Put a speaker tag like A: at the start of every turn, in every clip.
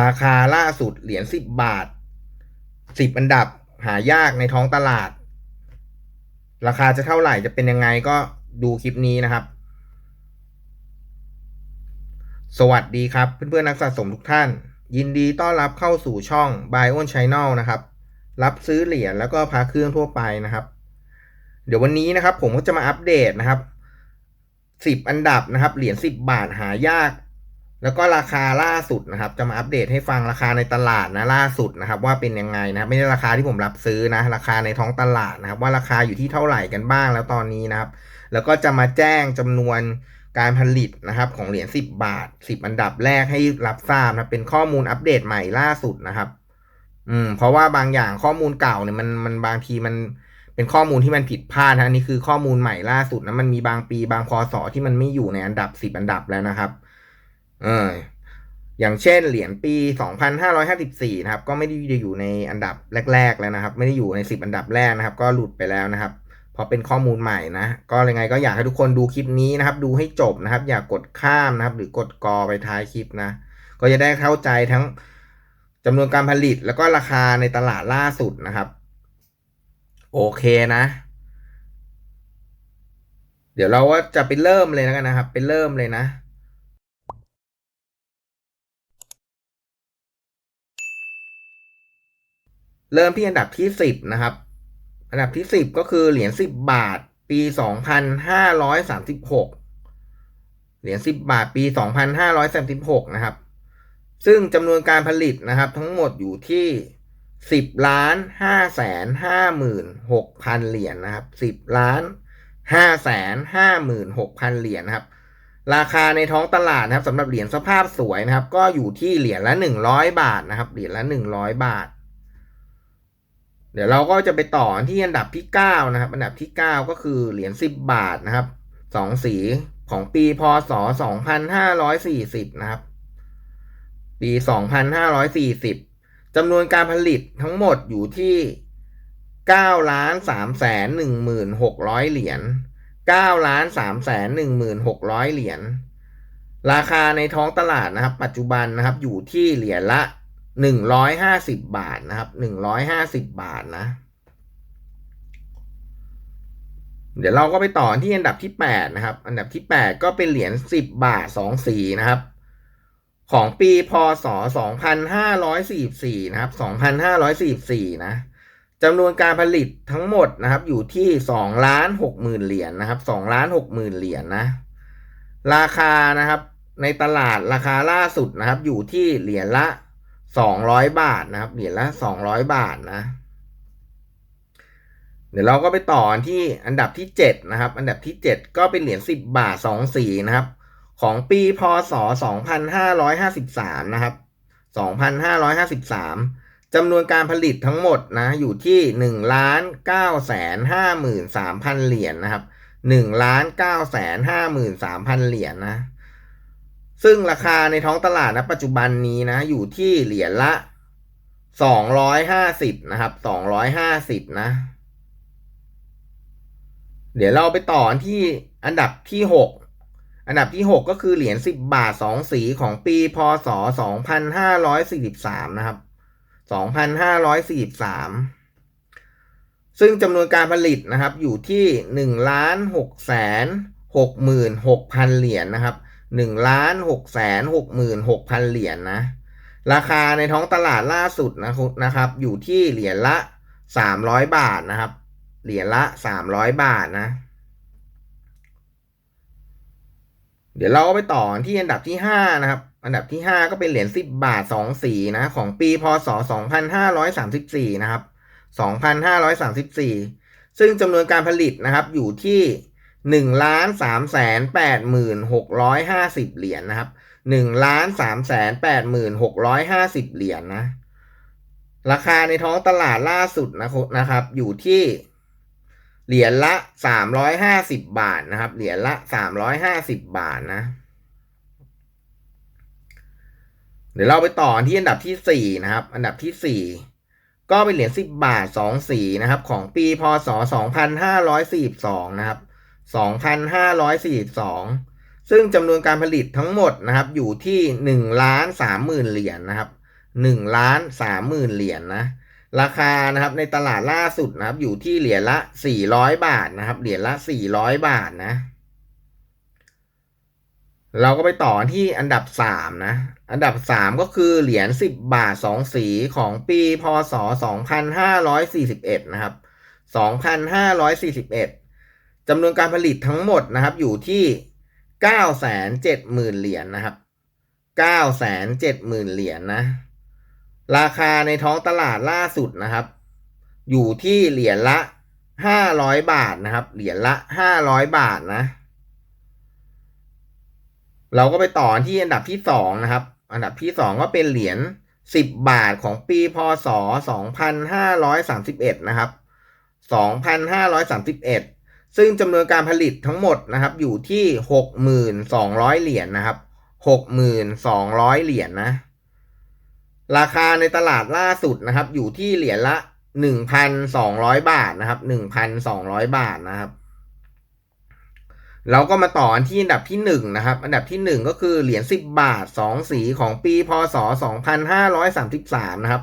A: ราคาล่าสุดเหรียญสิบบาทสิบอันดับหายากในท้องตลาด ราคาจะเท่าไหร่จะเป็นยังไงก็ดูคลิปนี้นะครับ สวัสดีครับเพื่อนๆนักสะสมทุกท่าน ยินดีต้อนรับเข้าสู่ช่อง b i o n Channel นะครับ รับซื้อเหรียญแล้วก็พาเครื่องทั่วไปนะครับ เดี๋ยววันนี้นะครับ ผมก็จะมาอัปเดตนะครับสิบอันดับนะครับ เหรียญสิบบาทหายาก แล้วก็ราคาล่าสุดนะครับ จะมาอัปเดตให้ฟังราคาในตลาดนะล่าสุดนะครับ ว่าเป็นยังไงนะไม่ใช่ราคาที่ผมรับซื้อนะ ราคาในท้องตลาดนะครับ ว่าราคาอยู่ที่เท่าไหร่กันบ้างแล้วตอนนี้นะครับ แล้วก็จะมาแจ้งจำนวนการผลิตนะครับของเหรียญ10 บาท 10 อันดับแรกให้รับทราบนะเป็นข้อมูลอัปเดตใหม่ล่าสุดนะครับ อืม เพราะว่าบางอย่างข้อมูลเก่าเนี่ยมันมันบางทีมันเป็นข้อมูลที่มันผิดพลาดนะอันนี้คือข้อมูลใหม่ล่าสุดนะมันมีบางปีบางพศที่มันไม่อยู่ในอันดับ 10 อันดับแล้วนะครับ เอออย่างเช่นเหรียญปี 2554 นะครับ ก็ไม่ได้อยู่ในอันดับแรก ๆ แล้วนะครับ ไม่ได้อยู่ใน 10 อันดับแรกนะครับ ก็หลุดไปแล้วนะครับพราะเป็นข้อมูลใหม่นะ ก็ยังไงก็อยากให้ทุกคนดูคลิปนี้นะครับ ดูให้จบนะครับ อย่ากกดข้ามนะครับ หรือกดกอไปท้ายคลิปนะ ก็จะได้เข้าใจทั้งจำนวนการผลิตแล้วก็ราคาในตลาดล่าสุดนะครับ โอเคนะ เดี๋ยวเราว่าจะไปเริ่มเลยแล้วกันนะครับ ไปเริ่มเลยนะ เริ่มที่อันดับที่สิบนะครับ อันดับที่สิบก็คือเหรียญสิบบาท ปีสองพันห้าร้อยสามสิบหกเหรียญสิบบาทปีสองพันห้าร้อยสามสิบหกนะครับ ซึ่งจำนวนการผลิตนะครับ ทั้งหมดอยู่ที่สิบล้านห้าแสนห้าหมื่นหกพันเหรียญนะครับสิบล้านห้าแสนห้าหมื่นหกพันเหรียญนะครับ ราคาในท้องตลาดนะครับสำหรับเหรียญสภาพสวยนะครับ ก็อยู่ที่เหรียญละหนึ่งร้อยบาทนะครับ เหรียญละหนึ่งร้อยบาท เดี๋ยวเราก็จะไปต่อที่อันดับที่เก้านะครับ อันดับที่เก้าก็คือเหรียญสิบบาทนะครับสองสีของปีพศสองพันห้าร้อยสี่สิบนะครับ ปีสองพันห้าร้อยสี่สิบจำนวนการผลิตทั้งหมดอยู่ที่เก้าล้านสามแสนหนึ่งหมื่นหกร้อยเหรียญเก้าล้านสามแสนหนึ่งหมื่นหกร้อยเหรียญ ราคาในท้องตลาดนะครับ ปัจจุบันนะครับอยู่ที่เหรียญละ หนึ่งร้อยห้าสิบบาทนะครับหนึ่งร้อยห้าสิบบาทนะ เดี๋ยวเราก็ไปต่อที่อันดับที่แปดนะครับ อันดับที่แปดก็เป็นเหรียญสิบบาทสองสีนะครับ ของปีพศสองพันห้าร้อยสี่สี่นะครับสองพันห้าร้อยสี่สี่นะจำนวนการผลิตทั้งหมดนะครับ อยู่ที่สองล้านหกหมื่นเหรียญนะครับสองล้านหกหมื่นเหรียญนะ ราคานะครับ ในตลาดราคาล่าสุดนะครับ อยู่ที่เหรียญละ สองร้อยบาทนะครับ เหรียญละสองร้อยบาทนะ เดี๋ยวเราก็ไปต่อที่อันดับที่เจ็ดนะครับ อันดับที่เจ็ดก็เป็นเหรียญสิบบาทสองสีนะครับ ของปีพศสองพันห้าร้อยห้าสิบสามนะครับสองพันห้าร้อยห้าสิบสามจำนวนการผลิตทั้งหมดนะ อยู่ที่หนึ่งล้านเก้าแสนห้าหมื่นสามพันเหรียญนะครับหนึ่งล้านเก้าแสนห้าหมื่นสามพันเหรียญนะ ซึ่งราคาในท้องตลาดนะปัจจุบันนี้นะ อยู่ที่เหรียญละสองร้อยห้าสิบนะครับสองร้อยห้าสิบนะ เดี๋ยวเราไปต่อที่อันดับที่หกอันดับที่หกก็คือเหรียญสิบบาทสองสีของปีพศสองพันห้าร้อยสี่สิบสามนะครับสองพันห้าร้อยสี่สิบสามซึ่งจำนวนการผลิตนะครับอยู่ที่หนึ่งล้านหกแสนหกหมื่นหกพันเหรียญนะครับ หนึ่งล้านหกแสนหกหมื่นหกพันเหรียญนะราคาในท้องตลาดล่าสุดนะครับ อยู่ที่เหรียญละสามร้อยบาทนะครับ เหรียญละสามร้อยบาทนะ เดี๋ยวเราก็ไปต่อที่อันดับที่ห้านะครับ อันดับที่ห้าก็เป็นเหรียญสิบบาทสองสีนะ ของปีพศสองพันห้าร้อยสามสิบสี่นะครับสองพันห้าร้อยสามสิบสี่ซึ่งจำนวนการผลิตนะครับอยู่ที่ หนึ่งล้านสามแสนแปดหมื่นหกร้อยห้าสิบเหรียญนะครับหนึ่งล้านสามแสนแปดหมื่นหกร้อยห้าสิบเหรียญนะราคาในท้องตลาดล่าสุดนะครับ อยู่ที่เหรียญละสามร้อยห้าสิบบาทนะครับ เหรียญละสามร้อยห้าสิบบาทนะ เดี๋ยวเราไปต่อที่อันดับที่สี่นะครับ อันดับที่สี่ก็เป็นเหรียญสิบบาทสองสีนะครับ ของปีพศสองพันห้าร้อยสี่สองนะครับ 2,542 ซึ่งจำนวนการผลิตทั้งหมดนะครับอยู่ที่1ล้าน30,000เหรียญนนะครับ1ล้าน30,000เหรียญนนะราคานะครับในตลาดล่าสุดนะครับอยู่ที่เหรียญละ 400 บาทนะครับเหรียญละ 400 บาทนะ เราก็ไปต่อที่อันดับ 3 นะ อันดับ 3 ก็คือเหรียญ10 บาท 2 สีของปีพศ 2541 นะครับ 2541 จำนวนการผลิตทั้งหมดนะครับ อยู่ที่เก้าแสนเจ็ดหมื่นเหรียญนะครับเก้าแสนเจ็ดหมื่นเหรียญนะ ราคาในท้องตลาดล่าสุดนะครับ อยู่ที่เหรียญละห้าร้อยบาทนะครับ เหรียญละห้าร้อยบาทนะ เราก็ไปต่อที่อันดับที่สองนะครับ อันดับที่สองก็เป็นเหรียญสิบบาทของปีพศสองพันห้าร้อยสามสิบเอ็ดนะครับสองพันห้าร้อยสามสิบเอ็ด ซึ่งจำนวนการผลิตทั้งหมดนะครับอยู่ที่หกหมื่นสองร้อยเหรียญนะครับหกหมื่นสองร้อยเหรียญนะราคาในตลาดล่าสุดนะครับ อยู่ที่เหรียญละหนึ่งพันสองร้อยบาทนะครับหนึ่งพันสองร้อยบาทนะครับเราก็มาต่อที่อันดับที่หนึ่งนะครับ อันดับที่หนึ่งก็คือเหรียญสิบบาทสองสีของปีพศสองพันห้าร้อยสามสิบสามนะครับ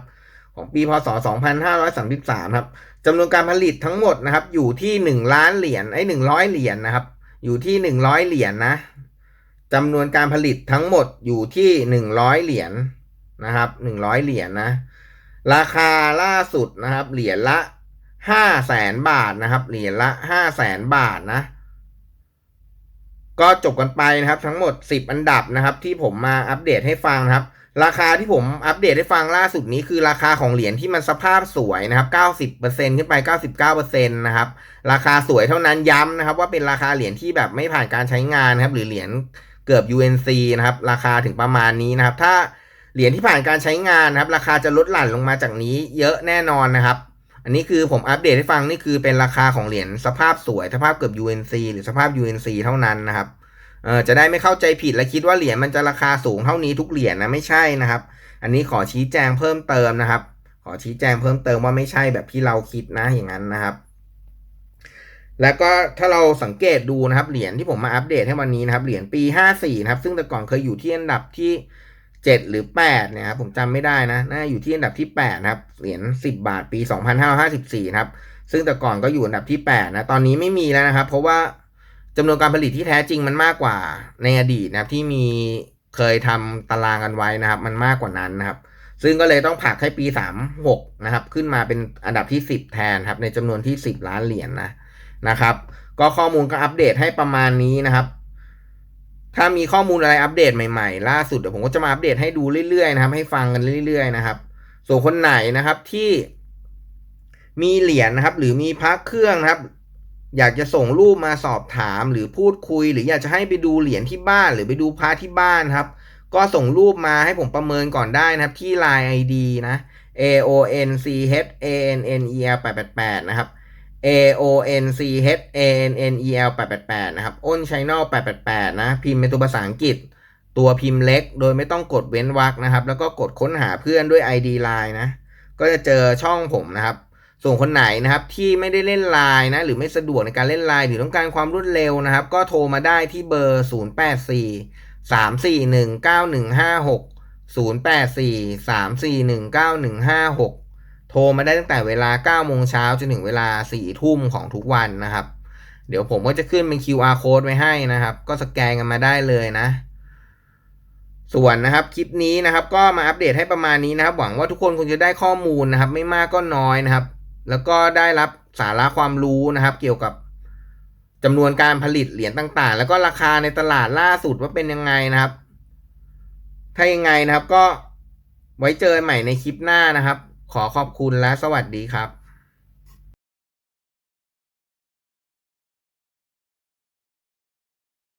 A: ของปีพศสองพันห้าร้อยสามสิบสามครับ จำนวนการผลิตทั้งหมดนะครับ อยู่ที่หนึ่งล้านเหรียญไอ้หนึ่งร้อยเหรียญนะครับ อยู่ที่หนึ่งร้อยเหรียญนะจำนวนการผลิตทั้งหมดอยู่ที่หนึ่งร้อยเหรียญนะครับหนึ่งร้อยเหรียญนะ ราคาล่าสุดนะครับ เหรียญละห้าแสนบาทนะครับ เหรียญละห้าแสนบาทนะ ก็จบกันไปนะครับ ทั้งหมด10อันดับนะครับ ที่ผมมาอัปเดตให้ฟังนะครับ ราคาที่ผมอัปเดตให้ฟังล่าสุดนี้คือราคาของเหรียญที่มันสภาพสวยนะครับ 90%ขึ้นไป 99%นะครับ ราคาสวยเท่านั้นย้ำนะครับ ว่าเป็นราคาเหรียญที่แบบไม่ผ่านการใช้งานนะครับ หรือเหรียญเกือบ UNC นะครับ ราคาถึงประมาณนี้นะครับ ถ้าเหรียญที่ผ่านการใช้งานนะครับ ราคาจะลดหลั่นลงมาจากนี้เยอะแน่นอนนะครับ อันนี้คือผมอัปเดตให้ฟังนี่คือเป็นราคาของเหรียญสภาพสวยสภาพเกือบ UNC หรือสภาพ UNC เท่านั้นนะครับ เออจะได้ไม่เข้าใจผิดและคิดว่าเหรียญมันจะราคาสูงเท่านี้ทุกเหรียญนะไม่ใช่นะครับ อันนี้ขอชี้แจงเพิ่มเติมนะครับ ขอชี้แจงเพิ่มเติมว่าไม่ใช่แบบที่เราคิดนะอย่างนั้นนะครับแล้วก็ถ้าเราสังเกตดูนะครับเหรียญที่ผมมาอัปเดตให้วันนี้นะครับเหรียญปี 54 นะครับ ซึ่งแต่ก่อนเคยอยู่ที่อันดับที่ 7 หรือ8เนี่ยครับผมจำไม่ได้นะน่าอยู่ที่อันดับที่8นะครับเหรียญ10 บาทปี 2554 นะครับ ซึ่งแต่ก่อนก็อยู่อันดับที่8นะตอนนี้ไม่มีแล้วนะครับ เพราะว่า จำนวนการผลิตที่แท้จริงมันมากกว่าในอดีตนะครับที่มีเคยทำตารางกันไว้นะครับ มันมากกว่านั้นนะครับ ซึ่งก็เลยต้องผลักให้ปี 36 นะครับ ขึ้นมาเป็นอันดับที่ 10 แทนครับ ในจำนวนที่ 10 ล้านเหรียญนนะนะครับ ก็ข้อมูลก็อัปเดตให้ประมาณนี้นะครับ ถ้ามีข้อมูลอะไรอัปเดตใหม่ๆ ล่าสุดเดี๋ยวผมก็จะมาอัปเดตให้ดูเรื่อยๆนะครับ ให้ฟังกันเรื่อยๆนะครับ ส่วนคนไหนนะครับที่มีเหรียญนะครับ หรือมีพักเครื่องนะครับ อยากจะส่งรูปมาสอบถามหรือพูดคุย หรืออยากจะให้ไปดูเหรียญที่บ้านหรือไปดูพระที่บ้านครับ ก็ส่งรูปมาให้ผมประเมินก่อนได้นะครับ ที่ Line ID นะ A O N C H A N N E L 888นะครับ A O N C H A N N E L 888นะครับอ้นชัยนอล888นะพิมพ์เป็นตัวภาษาอังกฤษ ตัวพิมพ์เล็ก โดยไม่ต้องกดเว้นวรรคนะครับ แล้วก็กดค้นหาเพื่อนด้วย ID Line นะก็จะเจอช่องผมนะครับ ส่วนคนไหนนะครับที่ไม่ได้เล่นไลน์นะหรือไม่สะดวกในการเล่นไลน์หรือต้องการความรวดเร็วนะครับ ก็โทรมาได้ที่เบอร์ 084 341 9156 084 341 9156 โทรมาได้ตั้งแต่เวลา9โมงเช้าจนถึงเวลา4ทุ่มของทุกวันนะครับ เดี๋ยวผมก็จะขึ้นเป็น QR code ไว้ให้นะครับ ก็สแกนกันมาได้เลยนะส่วนนะครับคลิปนี้นะครับก็มาอัปเดตให้ประมาณนี้นะครับ หวังว่าทุกคนคงจะได้ข้อมูลนะครับ ไม่มากก็น้อยนะครับ แล้วก็ได้รับสาระความรู้นะครับ เกี่ยวกับจำนวนการผลิตเหรียญต่างๆ แล้วก็ราคาในตลาดล่าสุดว่าเป็นยังไงนะครับ ถ้ายังไงนะครับก็ไว้เจอใหม่ในคลิปหน้านะครับ ขอขอบคุณและสวัสดีครับ